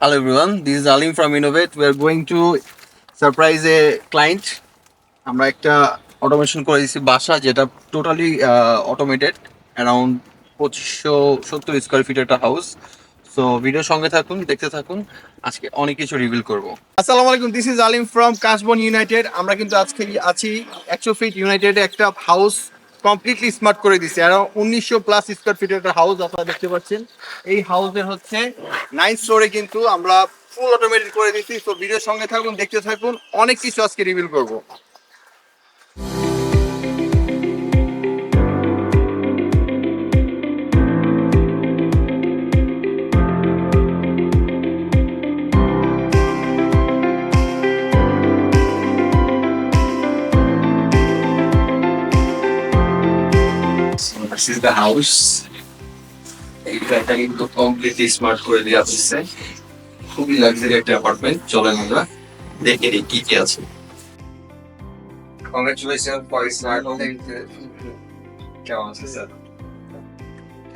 Hello everyone, this is Alim from Innovate. We are going to surprise a client. আমরা একটা automation করে দিচ্ছি বাসা যেটা টোটালি অটোমেটেড অ্যারাউন্ড পঁচিশশো সত্তর স্কোয়ার ফিট একটা হাউস সো ভিডিও সঙ্গে থাকুন দেখতে থাকুন। আজকে অনেক কিছু রিভিল করব। আসসালামু আলাইকুম this is Alim from Kashbon United আমরা কিন্তু আজকে আছি একশো ফিট ইউনাইটেডে একটা হাউস কমপ্লিটলি স্মার্ট করে দিছে। আর উনিশশো প্লাস স্কোয়ার ফিটের একটা হাউস আপনারা দেখতে পাচ্ছেন। এই হাউসের হচ্ছে নাইন ফ্লোরে কিন্তু আমরা ফুল অটোমেটিক করে দিচ্ছি তো ভিডিওর সঙ্গে থাকুন, দেখতে থাকুন। অনেক কিছু আজকে রিভিল করব। দিস দ্য হাউস এই ফ্ল্যাটটা কিন্তু কমপ্লিটলি স্মার্ট করে দেওয়া হচ্ছে খুবই লাক্সারি একটা অ্যাপার্টমেন্ট চলেন আমরা দেখে নিই কি কি আছে। আছে স্যার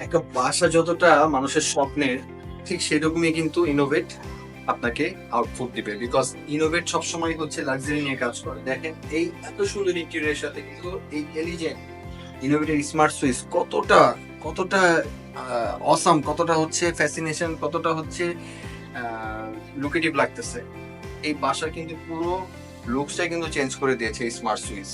একটা বাসা যতটা মানুষের স্বপ্নের, ঠিক সেরকমই কিন্তু ইনোভেট আপনাকে আউটপুট দিবে। বিকজ ইনোভেট সবসময় হচ্ছে লাক্সারি নিয়ে কাজ করে। দেখেন এই এত সুন্দর ইন্টেরিয়রের সাথে কিন্তু এই এলিজেন্ট ইনোভেটের স্মার্ট সুইচ কতটা কতটা অসাম কতটা হচ্ছে ফ্যাসিনেশন কতটা হচ্ছে লুকেটিভ লাগতেছে। এই বাসা কিন্তু পুরো লুকসটা কিন্তু চেঞ্জ করে দিয়েছে smart switch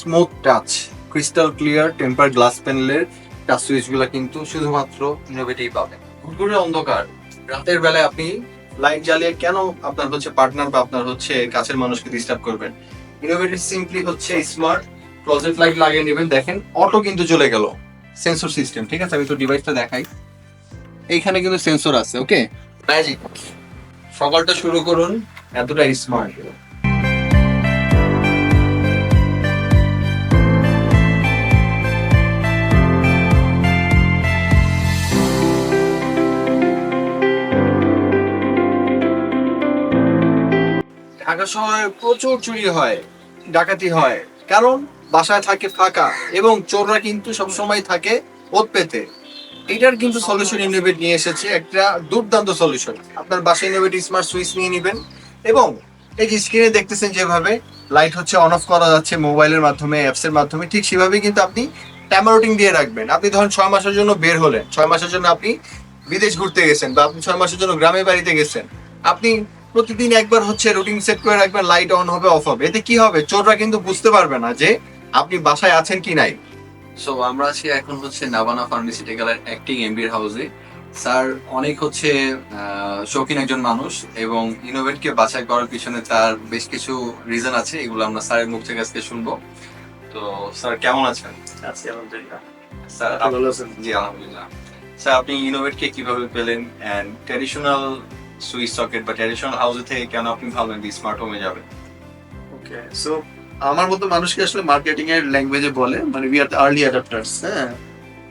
smooth touch crystal clear temper glass প্যানেলের টাচ সুইচগুলো কিন্তু শুধুমাত্র ইনোভেটিভ পাবেন ঘুরঘুরে অন্ধকার। রাতের বেলায় আপনি লাইট জ্বালিয়ে কেন আপনার হচ্ছে পার্টনার বা আপনার হচ্ছে কাছের মানুষকে ডিস্টার্ব করবেন? ইনোভেটিভ সিম্পলি হচ্ছে স্মার্ট ক্লোজেট লাইট লাগিয়ে নেবেন, দেখেন অটো কিন্তু চলে গেল। সেন্সর সিস্টেম ঠিক আছে? আমি তো ডিভাইসটা দেখাই। এইখানে কিন্তু সেন্সর আছে ওকে ম্যাজিক সকালটা শুরু করুন এতটা স্মার্ট ঢাকা শহরে প্রচুর চুরি হয়, ডাকাতি হয়। কারণ বাসায় থাকে ফাঁকা এবং চোররা কিন্তু সবসময় থাকে ওত পেতে। এটার কিন্তু সলিউশন ইনোভেট নিয়ে এসেছে একটা দুর্দান্ত সলিউশন আপনার বাসায় ইনোভেট স্মার্ট সুইচ নিয়ে নেবেন এবং এই যে স্ক্রিনে দেখতেছেন যেভাবে লাইট হচ্ছে অন অফ করা যাচ্ছে মোবাইলের মাধ্যমে অ্যাপস এর মাধ্যমে, ঠিক সেভাবেই কিন্তু আপনি ট্যামারোটিং দিয়ে রাখবেন। আপনি ধরেন ছয় মাসের জন্য বের হলেন, ছয় মাসের জন্য আপনি বিদেশ ঘুরতে গেছেন বা আপনি ছয় মাসের জন্য গ্রামের বাড়িতে গেছেন, আপনি প্রতিদিন একবার হচ্ছে রুটিন সেট করে রাখবেন লাইট অন হবে অফ হবে। এতে কি হবে? চোররা কিন্তু বুঝতে পারবে না যে আপনি বাসায় আছেন কি নাই? সো আমরা আছি এখন হচ্ছে নাবানা ফার্মাসিউটিক্যালের অ্যাক্টিং এমবির হাউসে স্যার অনেক হচ্ছে শৌখিন একজন মানুষ এবং ইনোভেটকে বাছাই করার পিছনে তার বেশ কিছু রিজন আছে এগুলো আমরা স্যারের মুখ থেকে আজকে শুনব। তো স্যার কেমন আছেন? আছি আলহামদুলিল্লাহ। স্যার আপনি ভালো আছেন? জি আলহামদুলিল্লাহ। স্যার আপনি ইনোভেটকে কীভাবে পেলেন? অ্যান্ড ট্র্যাডিশনাল সুইচ সকেট বা ট্র্যাডিশনাল হাউসে থেকে কেন আপনি ভাবলেন স্মার্ট হোমে যাবেন? ওকে সো আমার মতো মানুষকে আসলে মার্কেটিং এর ল্যাঙ্গুয়েজে বলে মানে উই আর আর্লি অ্যাডাপ্টার্স হ্যাঁ?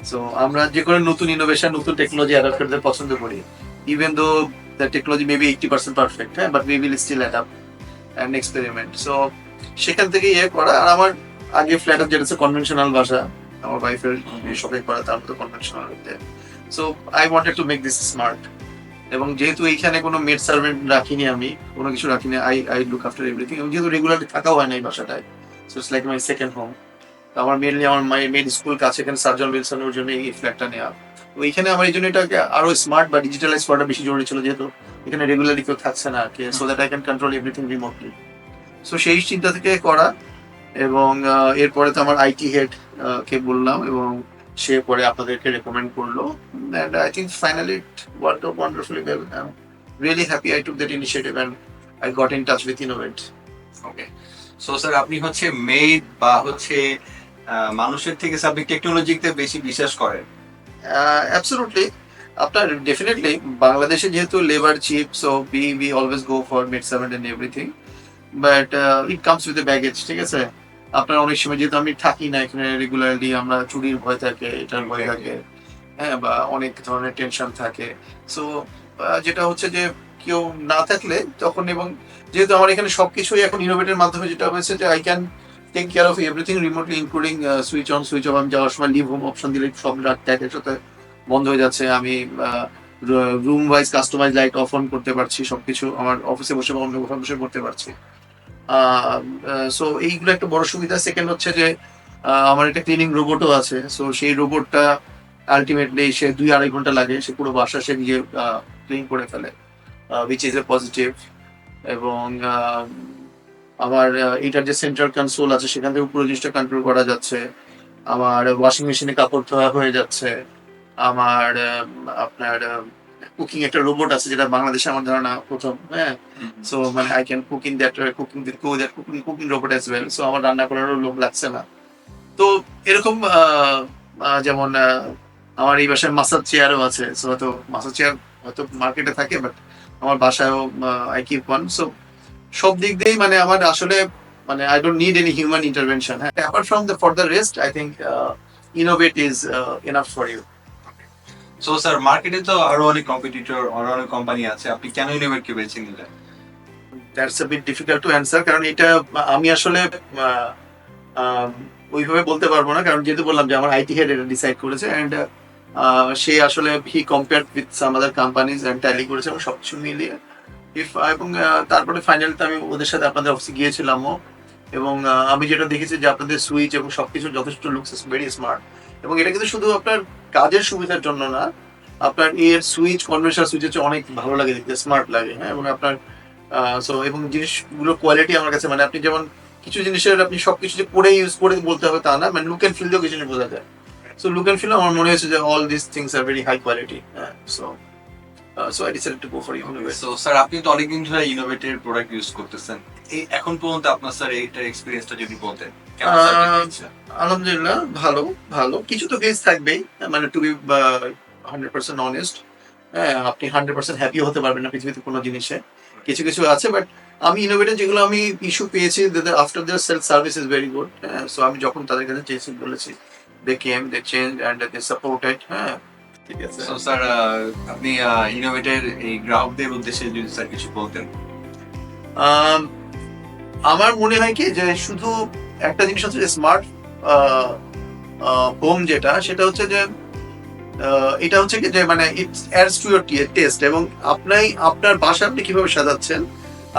সো আমরা যে কোনো নতুন ইনোভেশন নতুন টেকনোলজি অ্যাডাপ্ট করতে পছন্দ করি। Even though the technology maybe eighty percent perfect হ্যাঁ but we will still adapt and experiment so সেখান থেকে ইয়ে করা, আর আমার আগে ফ্ল্যাট যেটা হচ্ছে কনভেনশনাল ভাষা, আমার ওয়াইফের শপে করা তার মতো conventional so I wanted to make this smart এবং যেহেতু এইখানে কোনো মেড সার্ভেন্ট রাখিনি আমি, কোনো কিছু রাখিনি I I look after everything এবং যেহেতু রেগুলারলি থাকাও হয় না এই বাসাটায় so it's like my second home আমার মেনলি আমার মেড স্কুল কাছে, এখানে সার্জন উইলসনের জন্য এই ফ্ল্যাটটা নেওয়া। তো এইখানে আমার এই জন্য এটাকে আরও স্মার্ট বা ডিজিটালাইজ করাটা বেশি জরুরি ছিল, যেহেতু এখানে রেগুলারলি কেউ থাকছে না কে so that I can control everything remotely so সেই চিন্তা থেকে করা, এবং এরপরে তো আমার আইটি হেড কে বললাম, এবং সে পরে আপনাদেরকে রেকমেন্ড করল and I think finally it worked out wonderfully well. I'm really happy I took that initiative and I got in touch with Innovate. Okay so sir আপনি হচ্ছে মেড বা হচ্ছে মানুষের থেকে আপনি টেকনোলজিতে বেশি বিশ্বাস করেন Uh, absolutely. আপনার ডেফিনেটলি বাংলাদেশে যেহেতু labour cheap so be we always go for maid servant and everything but it comes with baggage ঠিক আছে আপনার অনেক সময় যেহেতু আমি থাকি না এখানে রেগুলারলি আমরা চুরির ভয় থাকে এটার ভয় থাকে হ্যাঁ বা অনেক ধরনের টেনশন থাকে। সো যেটা হচ্ছে যে কেউ না থাকলে তখন এবং যেহেতু আমার এখানে সবকিছুই এখন ইনোভেটের মাধ্যমে যেটা হয়েছে যে I can take care of everything remotely including switch on switch off আমি যাওয়ার সময় লিভ হোম অপশন দিলে সব রাখতে একের সাথে বন্ধ হয়ে যাচ্ছে। আমি room wise customise light off on করতে পারছি সবকিছু আমার অফিসে বসে বা অন্য কোথাও বসে করতে পারছি। সো এইগুলো একটা বড় সুবিধা। সেকেন্ড হচ্ছে যে আমার একটা ক্লিনিং রোবটও আছে। সো সেই রোবটটা আলটিমেটলি সে দুই আড়াই ঘণ্টা লাগে। সে পুরো বাসা সে নিজে ক্লিন করে ফেলে উইচ ইজ এ পজিটিভ এবং আমার এটার যে সেন্ট্রাল কনসোল আছে, সেখান থেকে পুরো জিনিসটা কন্ট্রোল করা যাচ্ছে। আমার ওয়াশিং মেশিনে কাপড় ধোয়া হয়ে যাচ্ছে। আমার আপনার কুকিং একটা রোবট আছে যেটা বাংলাদেশে আমার ধারণা প্রথম হ্যাঁ? সো মানে I can cook that cooking that cooking cooking robot as well so আমার রান্না করারও লোক লাগছে না। তো এরকম যেমন আমার এই বাসায় মাসাজ চেয়ারও আছে। সো হয়তো মাসার চেয়ার হয়তো মার্কেটে থাকে বাট আমার বাসায়ও আই কিপ ওয়ান সো সব দিক দিয়েই মানে আমার আসলে মানে I don't need any human intervention হ্যাঁ? Apart from the for the rest I think Innovate is enough for you so sir মার্কেটে তো আরও অনেক কম্পিটিটর আরও অনেক কোম্পানি আছে। আপনি কেন ইনোভেটকে বেছে নিলেন? That's a bit difficult to answer কারণ এটা, আমি আসলে ওইভাবে বলতে পারব না। কারণ যেহেতু বললাম যে আমার আইটি হেড এটা ডিসাইড করেছে অ্যান্ড সে আসলে he compare with some other companies and tally করেছে এবং সবকিছু মিলিয়ে। ইফ এবং তারপরে ফাইনালিতে আমি ওদের সাথে আপনাদের অফিসে গিয়েছিলামও। এবং আমি যেটা দেখেছি যে আপনাদের সুইচ এবং সবকিছু যথেষ্ট লুকস ভেরি স্মার্ট এবং এটা কিন্তু শুধু আপনার কাজের সুবিধার জন্য না, আপনার এর সুইচ কনভেনশনাল সুইচ হচ্ছে অনেক ভালো লাগে দেখতে স্মার্ট লাগে হ্যাঁ? এবং আপনার সো এবং জিনিসগুলোর কোয়ালিটি আমার কাছে মানে আপনি যেমন কিছু জিনিসের আপনি সবকিছু যে পরে ইউজ করে বলতে হবে তা না মানে লুক অ্যান্ড ফিল দিয়েও কিছু বোঝা যায়। সো লুক অ্যান্ড ফিল আমার মনে হয়েছে যে all this things are very high quality so so I decided to go for Innovate so sir আপনি তো অনেকদিন ধরে ইনোভেটের প্রোডাক্ট ইউজ করতেছেন। এই, এখন পর্যন্ত আপনার স্যার এইটার এক্সপিরিয়েন্সটা যদি বলতেন। আলহামদুলিল্লাহ ভালো ভালো। কিছু তো ফেস থাকবেই। মানে to be hundred percent honest হ্যাঁ আপনি হান্ড্রেড পার্সেন্ট হ্যাপি হতে পারবেন না পৃথিবীতে কোনো জিনিসে। কিছু কিছু আছে বাট আমি ইনোভেটিভ যেগুলো আমি ইস্যু পেয়েছি after their self service is very good so আমি যখন তাদের কাছে চেয়েছি বলেছি they came they change and they supported হ্যাঁ। ঠিক আছে। সো স্যার আপনি ইনোভেটের এই গ্রাহকদের উদ্দেশ্যে যদি স্যার কিছু বলতেন। আম, আমার মনে হয় কি যে শুধু একটা জিনিস হচ্ছে যে স্মার্ট হোম যেটা, সেটা হচ্ছে যে এটা হচ্ছে কি যে মানে it's adds to your taste এবং আপনি, আপনার বাসা আপনি কীভাবে সাজাচ্ছেন,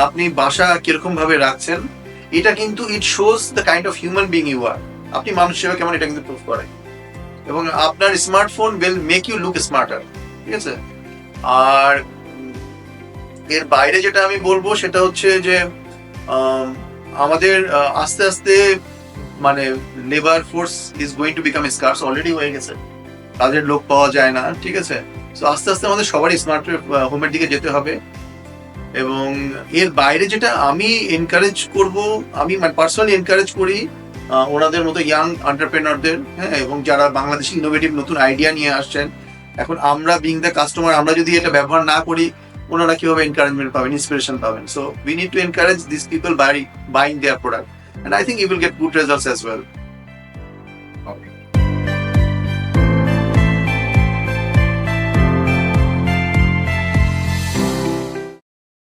আপনি বাসা কীরকম ভাবে রাখছেন, এটা কিন্তু it shows the kind of human being you are আপনি মানুষ হিসেবে কেমন এটা কিন্তু প্রুভ করে। এবং আপনার smartphone will make you look smarter ঠিক আছে? আর এর বাইরে যেটা আমি বলব সেটা হচ্ছে যে আমাদের আস্তে আস্তে মানে labour force is going to become scarce already হয়ে গেছে। কাজের লোক পাওয়া যায় না, ঠিক আছে? তো আস্তে আস্তে আমাদের সবারই স্মার্ট হোমের দিকে যেতে হবে। এবং এর বাইরে যেটা আমি এনকারেজ করব, আমি মানে পার্সোনালি এনকারেজ করি ওনাদের মতো ইয়াং এন্টারপ্রেনারদের হ্যাঁ এবং যারা বাংলাদেশি ইনোভেটিভ নতুন আইডিয়া নিয়ে আসছেন, এখন আমরা বিং দ্য কাস্টমার আমরা যদি এটা ব্যবহার না করি ওনারা কীভাবে এনকারেজমেন্ট পাবেন ইন্সপিরেশন পাবেন so we need to encourage this people by buying their product I think you will get good results as well. Okay.